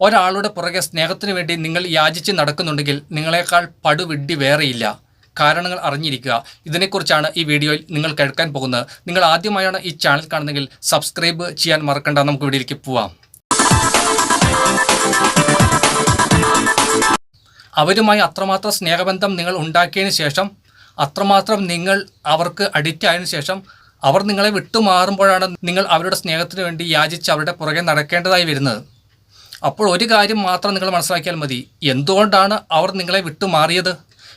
ഒരാളുടെ പുറകെ സ്നേഹത്തിന് വേണ്ടി നിങ്ങൾ യാചിച്ച് നടക്കുന്നുണ്ടെങ്കിൽ നിങ്ങളെക്കാൾ പടുവിഡ്ഢി വേറെയില്ല. കാരണങ്ങൾ അറിഞ്ഞിരിക്കുക. ഇതിനെക്കുറിച്ചാണ് ഈ വീഡിയോയിൽ നിങ്ങൾ കേൾക്കാൻ പോകുന്നത്. നിങ്ങൾ ആദ്യമായാണ് ഈ ചാനൽ കാണുന്നതെങ്കിൽ സബ്സ്ക്രൈബ് ചെയ്യാൻ മറക്കണ്ട. നമുക്ക് വീഡിയോയിലേക്ക് പോവാം. അവരുമായി അത്രമാത്രം സ്നേഹബന്ധം നിങ്ങൾ ഉണ്ടാക്കിയതിന് ശേഷം അത്രമാത്രം നിങ്ങൾ അവർക്ക് അഡിക്റ്റ് ആയതിനു ശേഷം അവർ നിങ്ങളെ വിട്ടുമാറുമ്പോഴാണ് നിങ്ങൾ അവരുടെ സ്നേഹത്തിന് വേണ്ടി യാചിച്ച് അവരുടെ പുറകെ നടക്കേണ്ടതായി വരുന്നത്. അപ്പോൾ ഒരു കാര്യം മാത്രം നിങ്ങൾ മനസ്സിലാക്കിയാൽ മതി. എന്തുകൊണ്ടാണ് അവർ നിങ്ങളെ വിട്ടുമാറിയത്?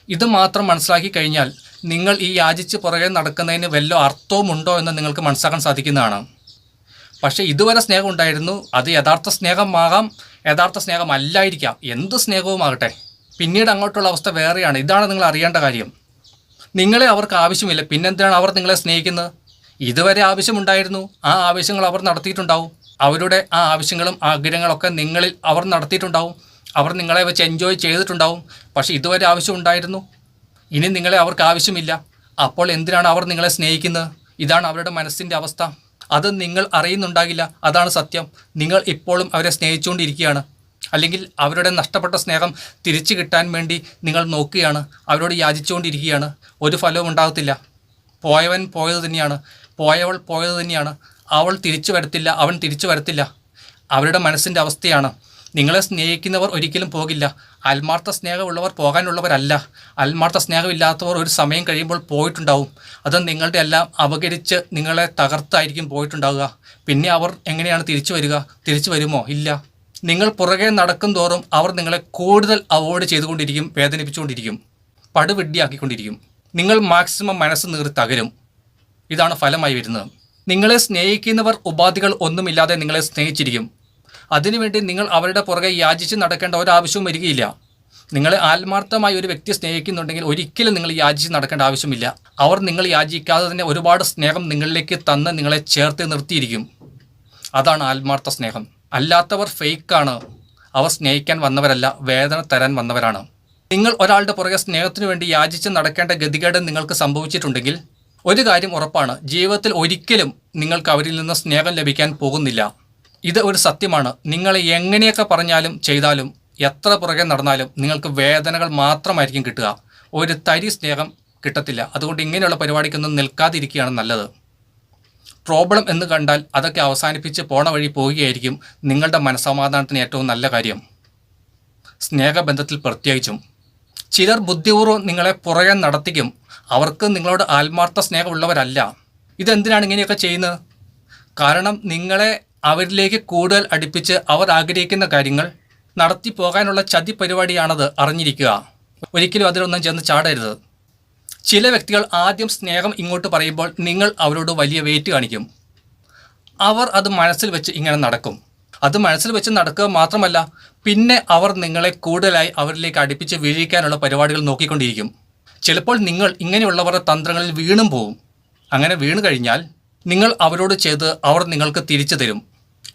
ഇത് മാത്രം മനസ്സിലാക്കി കഴിഞ്ഞാൽ നിങ്ങൾ ഈ യാചിച്ച് പുറകെ നടക്കുന്നതിന് വല്ല അർത്ഥവുമുണ്ടോ എന്ന് നിങ്ങൾക്ക് മനസ്സിലാക്കാൻ സാധിക്കുന്നതാണ്. പക്ഷേ ഇതുവരെ സ്നേഹം ഉണ്ടായിരുന്നു. അത് യഥാർത്ഥ സ്നേഹമാകാം യഥാർത്ഥ സ്നേഹമല്ലായിരിക്കാം. എന്ത് സ്നേഹവുമാകട്ടെ പിന്നീട് അങ്ങോട്ടുള്ള അവസ്ഥ വേറെയാണ്. ഇതാണ് നിങ്ങൾ അറിയേണ്ട കാര്യം. നിങ്ങളെ അവർക്ക് ആവശ്യമില്ല. പിന്നെന്തിനാണ് അവർ നിങ്ങളെ സ്നേഹിക്കുന്നത്? ഇതുവരെ ആവശ്യമുണ്ടായിരുന്നു. ആ ആവശ്യങ്ങൾ അവർ നടത്തിയിട്ടുണ്ടാവും. അവരുടെ ആ ആവശ്യങ്ങളും ആഗ്രഹങ്ങളൊക്കെ നിങ്ങളിൽ അവർ നടത്തിയിട്ടുണ്ടാവും. അവർ നിങ്ങളെ വെച്ച് എൻജോയ് ചെയ്തിട്ടുണ്ടാവും. പക്ഷേ ഇതുവരെ ആവശ്യം ഉണ്ടായിരുന്നു. ഇനി നിങ്ങളെ അവർക്ക് ആവശ്യമില്ല. അപ്പോൾ എന്തിനാണ് അവർ നിങ്ങളെ സ്നേഹിക്കുന്നത്? ഇതാണ് അവരുടെ മനസ്സിന്റെ അവസ്ഥ. അത് നിങ്ങൾ അറിയുന്നുണ്ടാകില്ല. അതാണ് സത്യം. നിങ്ങൾ ഇപ്പോഴും അവരെ സ്നേഹിച്ചുകൊണ്ടിരിക്കുകയാണ്. അല്ലെങ്കിൽ അവരുടെ നഷ്ടപ്പെട്ട സ്നേഹം തിരിച്ചു കിട്ടാൻ വേണ്ടി നിങ്ങൾ നോക്കുകയാണ്. അവരോട് യാചിച്ചുകൊണ്ടിരിക്കുകയാണ്. ഒരു ഫലവും ഉണ്ടാകത്തില്ല. പോയവൻ പോയത് തന്നെയാണ്. പോയവൾ പോയത് തന്നെയാണ്. അവൾ തിരിച്ചു വരത്തില്ല അവൻ തിരിച്ചു വരത്തില്ല. അവരുടെ മനസ്സിന്റെ അവസ്ഥയാണ്. നിങ്ങളെ സ്നേഹിക്കുന്നവർ ഒരിക്കലും പോകില്ല. ആത്മാർത്ഥ സ്നേഹമുള്ളവർ പോകാനുള്ളവരല്ല. ആത്മാർത്ഥ സ്നേഹമില്ലാത്തവർ ഒരു സമയം കഴിയുമ്പോൾ പോയിട്ടുണ്ടാവും. അത് നിങ്ങളുടെ എല്ലാം അപകരിച്ച് നിങ്ങളെ തകർത്തായിരിക്കും പോയിട്ടുണ്ടാവുക. പിന്നെ അവർ എങ്ങനെയാണ് തിരിച്ചു വരിക? തിരിച്ചു വരുമോ? ഇല്ല. നിങ്ങൾ പുറകെ നടക്കും തോറും അവർ നിങ്ങളെ കൂടുതൽ അവോയ്ഡ് ചെയ്തുകൊണ്ടിരിക്കും വേദനിപ്പിച്ചുകൊണ്ടിരിക്കും പടുവിഡ്ഡിയാക്കിക്കൊണ്ടിരിക്കും നിങ്ങൾ മാക്സിമം മനസ്സ് നീറി തകരും ഇതാണ് ഫലമായി വരുന്നത്. നിങ്ങളെ സ്നേഹിക്കുന്നവർ ഉപാധികൾ ഒന്നുമില്ലാതെ നിങ്ങളെ സ്നേഹിച്ചിരിക്കും. അതിനുവേണ്ടി നിങ്ങൾ അവരുടെ പുറകെ യാചിച്ച് നടക്കേണ്ട ഒരാവശ്യവും വരികയില്ല. നിങ്ങളെ ആത്മാർത്ഥമായി ഒരു വ്യക്തി സ്നേഹിക്കുന്നുണ്ടെങ്കിൽ ഒരിക്കലും നിങ്ങൾ യാചിച്ച് നടക്കേണ്ട ആവശ്യമില്ല. അവർ നിങ്ങൾ യാചിക്കാതെ തന്നെ ഒരുപാട് സ്നേഹം നിങ്ങളിലേക്ക് തന്ന് നിങ്ങളെ ചേർത്ത് നിർത്തിയിരിക്കും. അതാണ് ആത്മാർത്ഥ സ്നേഹം. അല്ലാത്തവർ ഫേക്കാണ്. അവർ സ്നേഹിക്കാൻ വന്നവരല്ല വേദന തരാൻ വന്നവരാണ്. നിങ്ങൾ ഒരാളുടെ പുറകെ സ്നേഹത്തിനു വേണ്ടി യാചിച്ച് നടക്കേണ്ട ഗതികേട് നിങ്ങൾക്ക് സംഭവിച്ചിട്ടുണ്ടെങ്കിൽ ഒരു കാര്യം ഉറപ്പാണ്. ജീവിതത്തിൽ ഒരിക്കലും നിങ്ങൾക്ക് അവരിൽ നിന്ന് സ്നേഹം ലഭിക്കാൻ പോകുന്നില്ല. ഇത് ഒരു സത്യമാണ്. നിങ്ങൾ എങ്ങനെയൊക്കെ പറഞ്ഞാലും ചെയ്താലും എത്ര പുറകെ നടന്നാലും നിങ്ങൾക്ക് വേദനകൾ മാത്രമായിരിക്കും കിട്ടുക. ഒരു തരി സ്നേഹം കിട്ടത്തില്ല. അതുകൊണ്ട് ഇങ്ങനെയുള്ള പരിപാടിക്കൊന്നും നിൽക്കാതിരിക്കുകയാണ് നല്ലത്. പ്രോബ്ലം എന്ന് കണ്ടാൽ അതൊക്കെ അവസാനിപ്പിച്ച് പോണ വഴി പോവുകയായിരിക്കും നിങ്ങളുടെ മനസ്സമാധാനത്തിന് ഏറ്റവും നല്ല കാര്യം. സ്നേഹബന്ധത്തിൽ പ്രത്യേകിച്ചും. ചിലർ ബുദ്ധിപൂർവം നിങ്ങളെ പുറകെ നടത്തിക്കും. അവർക്ക് നിങ്ങളോട് ആത്മാർത്ഥ സ്നേഹമുള്ളവരല്ല. ഇതെന്തിനാണ് ഇങ്ങനെയൊക്കെ ചെയ്യുന്നത്? കാരണം നിങ്ങളെ അവരിലേക്ക് കൂടുതൽ അടുപ്പിച്ച് അവർ ആഗ്രഹിക്കുന്ന കാര്യങ്ങൾ നടത്തി പോകാനുള്ള ചതി പരിപാടിയാണത് അറിഞ്ഞിരിക്കുക. ഒരിക്കലും അതിലൊന്നും ചെന്ന് ചാടരുത്. ചില വ്യക്തികൾ ആദ്യം സ്നേഹം ഇങ്ങോട്ട് പറയുമ്പോൾ നിങ്ങൾ അവരോട് വലിയ വെയിറ്റ് കാണിക്കും. അവർ അത് മനസ്സിൽ വെച്ച് ഇങ്ങനെ നടക്കും. അത് മനസ്സിൽ വെച്ച് നടക്കുക മാത്രമല്ല പിന്നെ അവർ നിങ്ങളെ കൂടുതലായി അവരിലേക്ക് അടുപ്പിച്ച് വീഴിക്കാനുള്ള പരിപാടികൾ നോക്കിക്കൊണ്ടിരിക്കും. ചിലപ്പോൾ നിങ്ങൾ ഇങ്ങനെയുള്ളവരുടെ തന്ത്രങ്ങളിൽ വീണും പോവും. അങ്ങനെ വീണു കഴിഞ്ഞാൽ നിങ്ങൾ അവരോട് ചെയ്ത് അവർ നിങ്ങൾക്ക് തിരിച്ചു തരും.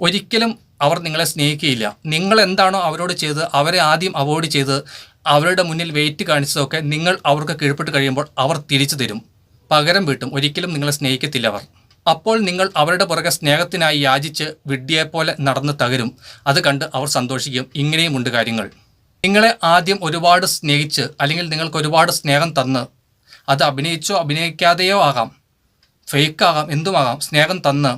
ഒരിക്കലും അവർ നിങ്ങളെ സ്നേഹിക്കുകയില്ല. നിങ്ങൾ എന്താണോ അവരോട് ചെയ്ത് അവരെ ആദ്യം അവോയ്ഡ് ചെയ്ത് അവരുടെ മുന്നിൽ വെയിറ്റ് കാണിച്ചതൊക്കെ നിങ്ങൾ അവർക്ക് കീഴ്പ്പെട്ട് കഴിയുമ്പോൾ അവർ തിരിച്ചു തരും. പകരം വീട്ടും. ഒരിക്കലും നിങ്ങളെ സ്നേഹിക്കത്തില്ല അവർ. അപ്പോൾ നിങ്ങൾ അവരുടെ പുറകെ സ്നേഹത്തിനായി യാചിച്ച് വിഡ്ഢിയെപ്പോലെ നടന്ന് തകരും. അത് കണ്ട് അവർ സന്തോഷിക്കും. ഇങ്ങനെയുമുണ്ട് കാര്യങ്ങൾ. നിങ്ങളെ ആദ്യം ഒരുപാട് സ്നേഹിച്ച് അല്ലെങ്കിൽ നിങ്ങൾക്ക് ഒരുപാട് സ്നേഹം തന്ന് അത് അഭിനയിച്ചോ അഭിനയിക്കാതെയോ ആകാം. ഫേക്കാകാം എന്തുമാകാം സ്നേഹം തന്ന്.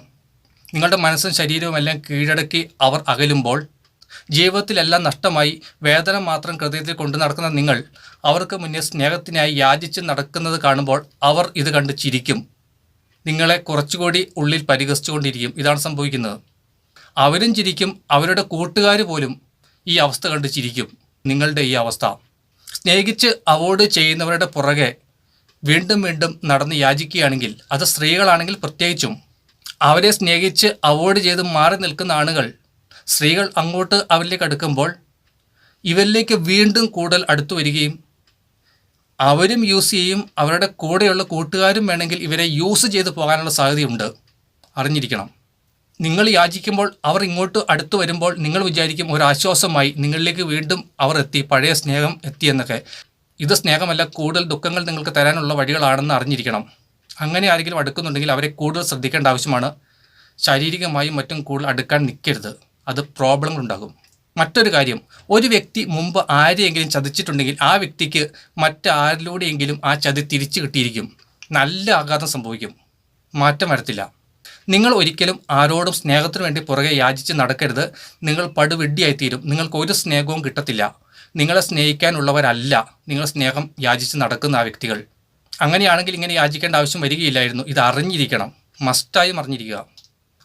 നിങ്ങളുടെ മനസ്സും ശരീരവും എല്ലാം കീഴടക്കി അവർ അകലുമ്പോൾ ജീവിതത്തിലെല്ലാം നഷ്ടമായി വേദന മാത്രം ഹൃദയത്തിൽ കൊണ്ടു നടക്കുന്ന നിങ്ങൾ അവർക്ക് മുന്നേ സ്നേഹത്തിനായി യാചിച്ച് നടക്കുന്നത് കാണുമ്പോൾ അവർ ഇത് കണ്ട് ചിരിക്കും. നിങ്ങളെ കുറച്ചുകൂടി ഉള്ളിൽ പരിഹസിച്ചുകൊണ്ടിരിക്കും. ഇതാണ് സംഭവിക്കുന്നത്. അവരും ചിരിക്കും അവരുടെ കൂട്ടുകാർ പോലും ഈ അവസ്ഥ കണ്ട് ചിരിക്കും. നിങ്ങളുടെ ഈ അവസ്ഥ. സ്നേഹിച്ച് അവോയ്ഡ് ചെയ്യുന്നവരുടെ പുറകെ വീണ്ടും വീണ്ടും നടന്ന് യാചിക്കുകയാണെങ്കിൽ അത് സ്ത്രീകളാണെങ്കിൽ പ്രത്യേകിച്ചും. അവരെ സ്നേഹിച്ച് അവോയ്ഡ് ചെയ്ത് മാറി നിൽക്കുന്ന ആളുകൾ സ്ത്രീകൾ അങ്ങോട്ട് അവരിലേക്ക് അടുക്കുമ്പോൾ ഇവരിലേക്ക് വീണ്ടും കൂടുതൽ അടുത്തു വരികയും അവരും യൂസ് ചെയ്യും അവരുടെ കൂടെയുള്ള കൂട്ടുകാരും വേണമെങ്കിൽ ഇവരെ യൂസ് ചെയ്ത് പോകാനുള്ള സാധ്യതയുണ്ട്. അറിഞ്ഞിരിക്കണം. നിങ്ങൾ യാചിക്കുമ്പോൾ അവർ ഇങ്ങോട്ട് അടുത്തു വരുമ്പോൾ നിങ്ങൾ വിചാരിക്കും ഒരു ആശ്വാസമായി നിങ്ങളിലേക്ക് വീണ്ടും അവർ എത്തി പഴയ സ്നേഹം എത്തിയെന്നൊക്കെ ഇത് സ്നേഹമല്ല കൂടുതൽ ദുഃഖങ്ങൾ നിങ്ങൾക്ക് തരാനുള്ള വഴികളാണെന്ന് അറിഞ്ഞിരിക്കണം. അങ്ങനെ ആരെങ്കിലും അടുക്കുന്നുണ്ടെങ്കിൽ അവരെ കൂടുതൽ ശ്രദ്ധിക്കേണ്ട ആവശ്യമാണ്. ശാരീരികമായും മറ്റും കൂടുതൽ അടുക്കാൻ നിൽക്കരുത്. അത് പ്രോബ്ലങ്ങൾ ഉണ്ടാകും. മറ്റൊരു കാര്യം ഒരു വ്യക്തി മുമ്പ് ആരെയെങ്കിലും ചതിച്ചിട്ടുണ്ടെങ്കിൽ ആ വ്യക്തിക്ക് മറ്റാരിലൂടെയെങ്കിലും ആ ചതി തിരിച്ചു കിട്ടിയിരിക്കും. നല്ല ആഘാതം സംഭവിക്കും. മാറ്റം വരത്തില്ല. നിങ്ങൾ ഒരിക്കലും ആരോടും സ്നേഹത്തിന് വേണ്ടി പുറകെ യാചിച്ച് നടക്കരുത്. നിങ്ങൾ പടുവിഡ്ഡിയായിത്തീരും നിങ്ങൾക്ക് ഒരു സ്നേഹവും കിട്ടത്തില്ല. നിങ്ങളെ സ്നേഹിക്കാനുള്ളവരല്ല. നിങ്ങൾ സ്നേഹം യാചിച്ച് നടക്കുന്ന ആ വ്യക്തികൾ. അങ്ങനെയാണെങ്കിൽ ഇങ്ങനെ യാചിക്കേണ്ട ആവശ്യം വരികയില്ലായിരുന്നു. ഇത് അറിഞ്ഞിരിക്കണം. മസ്റ്റായും അറിഞ്ഞിരിക്കുക.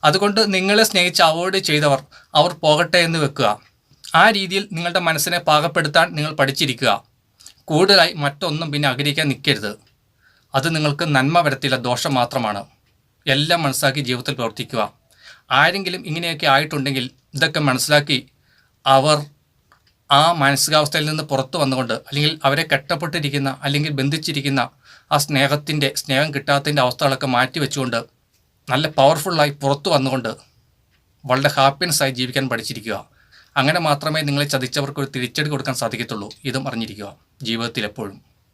അതുകൊണ്ട് നിങ്ങളെ സ്നേഹിച്ച് അവോയ്ഡ് ചെയ്തവർ അവർ പോകട്ടെ എന്ന് വെക്കുക. ആ രീതിയിൽ നിങ്ങളുടെ മനസ്സിനെ പാകപ്പെടുത്താൻ നിങ്ങൾ പഠിച്ചിരിക്കുക. കൂടുതലായി മറ്റൊന്നും പിന്നെ ആഗ്രഹിക്കാൻ നിൽക്കരുത്. അത് നിങ്ങൾക്ക് നന്മ വരത്തില്ല. ദോഷം മാത്രമാണ്. എല്ലാം മനസ്സിലാക്കി ജീവിതത്തിൽ പ്രവർത്തിക്കുക. ആരെങ്കിലും ഇങ്ങനെയൊക്കെ ആയിട്ടുണ്ടെങ്കിൽ ഇതൊക്കെ മനസ്സിലാക്കി അവർ ആ മാനസികാവസ്ഥയിൽ നിന്ന് പുറത്തു വന്നുകൊണ്ട് അല്ലെങ്കിൽ അവരെ കെട്ടപ്പെട്ടിരിക്കുന്ന അല്ലെങ്കിൽ ബന്ധിച്ചിരിക്കുന്ന ആ സ്നേഹത്തിന്റെ സ്നേഹം കിട്ടാത്തതിന്റെ അവസ്ഥകളൊക്കെ മാറ്റി വെച്ചുകൊണ്ട് നല്ല പവർഫുള്ളായി പുറത്തു വന്നുകൊണ്ട് വളരെ ഹാപ്പിനെസ്സായി ജീവിക്കാൻ പഠിച്ചിരിക്കുക. അങ്ങനെ മാത്രമേ നിങ്ങളെ ചതിച്ചവർക്ക് ഒരു തിരിച്ചടി കൊടുക്കാൻ സാധിക്കത്തുള്ളൂ. ഇതും അറിഞ്ഞിരിക്കുക. ജീവിതത്തിൽ എപ്പോഴും.